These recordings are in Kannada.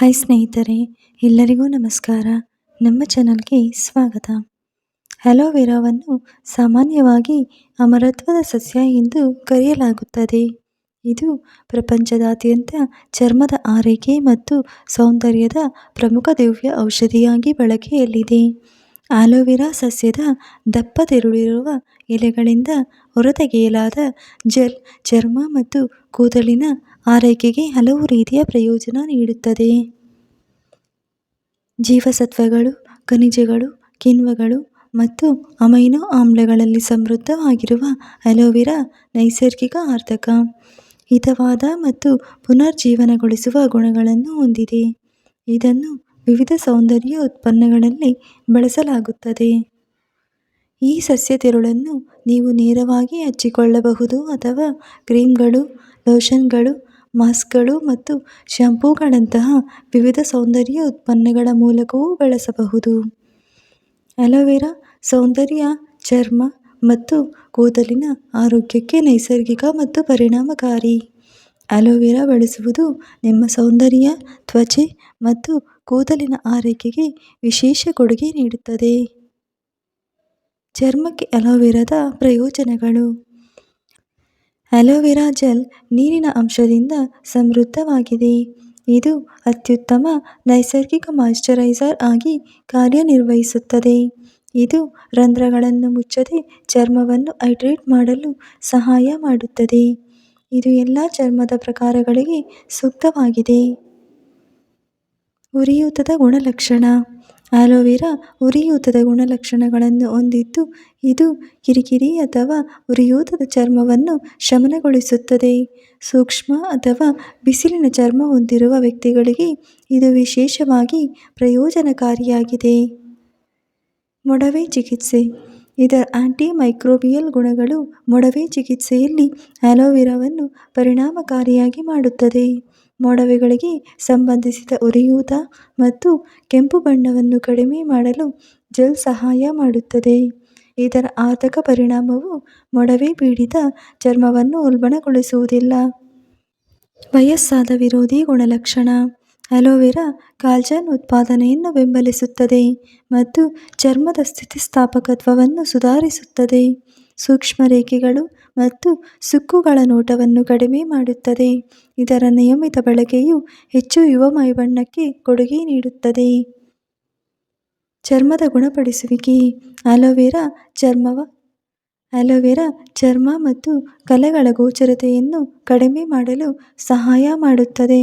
ಹಾಯ್ ಸ್ನೇಹಿತರೆ, ಎಲ್ಲರಿಗೂ ನಮಸ್ಕಾರ. ನಮ್ಮ ಚಾನಲ್ಗೆ ಸ್ವಾಗತ. ಹಲೋವೆರಾವನ್ನು ಸಾಮಾನ್ಯವಾಗಿ ಅಮರತ್ವದ ಸಸ್ಯ ಎಂದು ಕರೆಯಲಾಗುತ್ತದೆ. ಇದು ಪ್ರಪಂಚದಾದ್ಯಂತ ಚರ್ಮದ ಆರೈಕೆ ಮತ್ತು ಸೌಂದರ್ಯದ ಪ್ರಮುಖ ದಿವ್ಯ ಔಷಧಿಯಾಗಿ ಬಳಕೆಯಲ್ಲಿದೆ. ಆಲೋವೆರಾ ಸಸ್ಯದ ದಪ್ಪ ದಪ್ಪದಿರುಳಿರುವ ಎಲೆಗಳಿಂದ ಹೊರತೆಗೆಯಲಾದ ಜೆಲ್, ಚರ್ಮ ಮತ್ತು ಕೂದಲಿನ ಆರೈಕೆಗೆ ಹಲವು ರೀತಿಯ ಪ್ರಯೋಜನ ನೀಡುತ್ತದೆ. ಜೀವಸತ್ವಗಳು, ಖನಿಜಗಳು, ಕಿಣ್ವಗಳು ಮತ್ತು ಅಮೈನೋ ಆಮ್ಲಗಳಲ್ಲಿ ಸಮೃದ್ಧವಾಗಿರುವ ಅಲೋವೆರಾ ನೈಸರ್ಗಿಕ ಆರ್ಧಕ ಹಿತವಾದ ಮತ್ತು ಪುನರ್ಜೀವನಗೊಳಿಸುವ ಗುಣಗಳನ್ನು ಹೊಂದಿದೆ. ಇದನ್ನು ವಿವಿಧ ಸೌಂದರ್ಯ ಉತ್ಪನ್ನಗಳಲ್ಲಿ ಬಳಸಲಾಗುತ್ತದೆ. ಈ ಸಸ್ಯ ತಿರುಳನ್ನು ನೀವು ನೇರವಾಗಿ ಹಚ್ಚಿಕೊಳ್ಳಬಹುದು ಅಥವಾ ಕ್ರೀಮ್ಗಳು, ಲೋಷನ್ಗಳು, ಮಾಸ್ಕ್ಗಳು ಮತ್ತು ಶ್ಯಾಂಪೂಗಳಂತಹ ವಿವಿಧ ಸೌಂದರ್ಯ ಉತ್ಪನ್ನಗಳ ಮೂಲಕವೂ ಬಳಸಬಹುದು. ಅಲೋವೆರಾ ಸೌಂದರ್ಯ, ಚರ್ಮ ಮತ್ತು ಕೂದಲಿನ ಆರೋಗ್ಯಕ್ಕೆ ನೈಸರ್ಗಿಕ ಮತ್ತು ಪರಿಣಾಮಕಾರಿ. ಅಲೋವೆರಾ ಬಳಸುವುದು ನಿಮ್ಮ ಸೌಂದರ್ಯ, ತ್ವಚೆ ಮತ್ತು ಕೂದಲಿನ ಆರೈಕೆಗೆ ವಿಶೇಷ ಕೊಡುಗೆ ನೀಡುತ್ತದೆ. ಚರ್ಮಕ್ಕೆ ಅಲೋವೆರಾದ ಪ್ರಯೋಜನಗಳು. ಅಲೋವೆರಾ ಜೆಲ್ ನೀರಿನ ಅಂಶದಿಂದ ಸಮೃದ್ಧವಾಗಿದೆ. ಇದು ಅತ್ಯುತ್ತಮ ನೈಸರ್ಗಿಕ ಮಾಯಿಶ್ಚರೈಸರ್ ಆಗಿ ಕಾರ್ಯನಿರ್ವಹಿಸುತ್ತದೆ. ಇದು ರಂಧ್ರಗಳನ್ನು ಮುಚ್ಚದೆ ಚರ್ಮವನ್ನು ಹೈಡ್ರೇಟ್ ಮಾಡಲು ಸಹಾಯ ಮಾಡುತ್ತದೆ. ಇದು ಎಲ್ಲ ಚರ್ಮದ ಪ್ರಕಾರಗಳಿಗೆ ಸೂಕ್ತವಾಗಿದೆ. ಉರಿಯೂತದ ಗುಣಲಕ್ಷಣ. ಆಲೋವೆರಾ ಉರಿಯೂತದ ಗುಣಲಕ್ಷಣಗಳನ್ನು ಹೊಂದಿದ್ದು, ಇದು ಕಿರಿಕಿರಿ ಅಥವಾ ಉರಿಯೂತದ ಚರ್ಮವನ್ನು ಶಮನಗೊಳಿಸುತ್ತದೆ. ಸೂಕ್ಷ್ಮ ಅಥವಾ ಬಿಸಿಲಿನ ಚರ್ಮ ಹೊಂದಿರುವ ವ್ಯಕ್ತಿಗಳಿಗೆ ಇದು ವಿಶೇಷವಾಗಿ ಪ್ರಯೋಜನಕಾರಿಯಾಗಿದೆ. ಮೊಡವೆ ಚಿಕಿತ್ಸೆ. ಇದರ ಆಂಟಿ ಮೈಕ್ರೋಬಿಯಲ್ ಗುಣಗಳು ಮೊಡವೆ ಚಿಕಿತ್ಸೆಯಲ್ಲಿ ಆಲೋವೆರಾವನ್ನು ಪರಿಣಾಮಕಾರಿಯಾಗಿ ಮಾಡುತ್ತದೆ. ಮೊಡವೆಗಳಿಗೆ ಸಂಬಂಧಿಸಿದ ಉರಿಯೂತ ಮತ್ತು ಕೆಂಪು ಬಣ್ಣವನ್ನು ಕಡಿಮೆ ಮಾಡಲು ಜೆಲ್ ಸಹಾಯ ಮಾಡುತ್ತದೆ. ಇದರ ಆತಕ ಪರಿಣಾಮವು ಮೊಡವೆ ಪೀಡಿತ ಚರ್ಮವನ್ನು ಉಲ್ಬಣಗೊಳಿಸುವುದಿಲ್ಲ. ವಯಸ್ಸಾದ ವಿರೋಧಿ ಗುಣಲಕ್ಷಣ. ಅಲೋವೆರಾ ಕಾಲ್ಜನ್ ಉತ್ಪಾದನೆಯನ್ನು ಬೆಂಬಲಿಸುತ್ತದೆ ಮತ್ತು ಚರ್ಮದ ಸ್ಥಿತಿಸ್ಥಾಪಕತ್ವವನ್ನು ಸುಧಾರಿಸುತ್ತದೆ. ಸೂಕ್ಷ್ಮ ರೇಖೆಗಳು ಮತ್ತು ಸುಕ್ಕುಗಳ ನೋಟವನ್ನು ಕಡಿಮೆ ಮಾಡುತ್ತದೆ. ಇದರ ನಿಯಮಿತ ಬಳಕೆಯು ಹೆಚ್ಚು ಯುವ ಮೈಬಣ್ಣಕ್ಕೆ ಕೊಡುಗೆ ನೀಡುತ್ತದೆ. ಚರ್ಮದ ಗುಣಪಡಿಸುವಿಕೆ. ಅಲೋವೆರಾ ಚರ್ಮವ? ಅಲೋವೆರಾ ಚರ್ಮ ಮತ್ತು ಕಲೆಗಳ ಗೋಚರತೆಯನ್ನು ಕಡಿಮೆ ಮಾಡಲು ಸಹಾಯ ಮಾಡುತ್ತದೆ.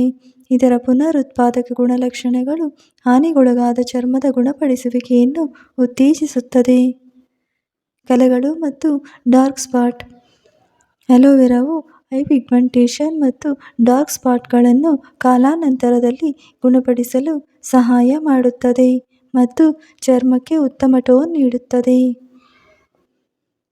ಇದರ ಪುನರುತ್ಪಾದಕ ಗುಣಲಕ್ಷಣಗಳು ಹಾನಿಗೊಳಗಾದ ಚರ್ಮದ ಗುಣಪಡಿಸುವಿಕೆಯನ್ನು ಉತ್ತೇಜಿಸುತ್ತದೆ. ಕಲೆಗಳು ಮತ್ತು ಡಾರ್ಕ್ ಸ್ಪಾಟ್. ಅಲೋವೆರಾವು ಹೈಪಿಗ್ಮೆಂಟೇಷನ್ ಮತ್ತು ಡಾರ್ಕ್ ಸ್ಪಾಟ್ಗಳನ್ನು ಕಾಲಾನಂತರದಲ್ಲಿ ಗುಣಪಡಿಸಲು ಸಹಾಯ ಮಾಡುತ್ತದೆ ಮತ್ತು ಚರ್ಮಕ್ಕೆ ಉತ್ತಮ ಟೋನ್ ನೀಡುತ್ತದೆ.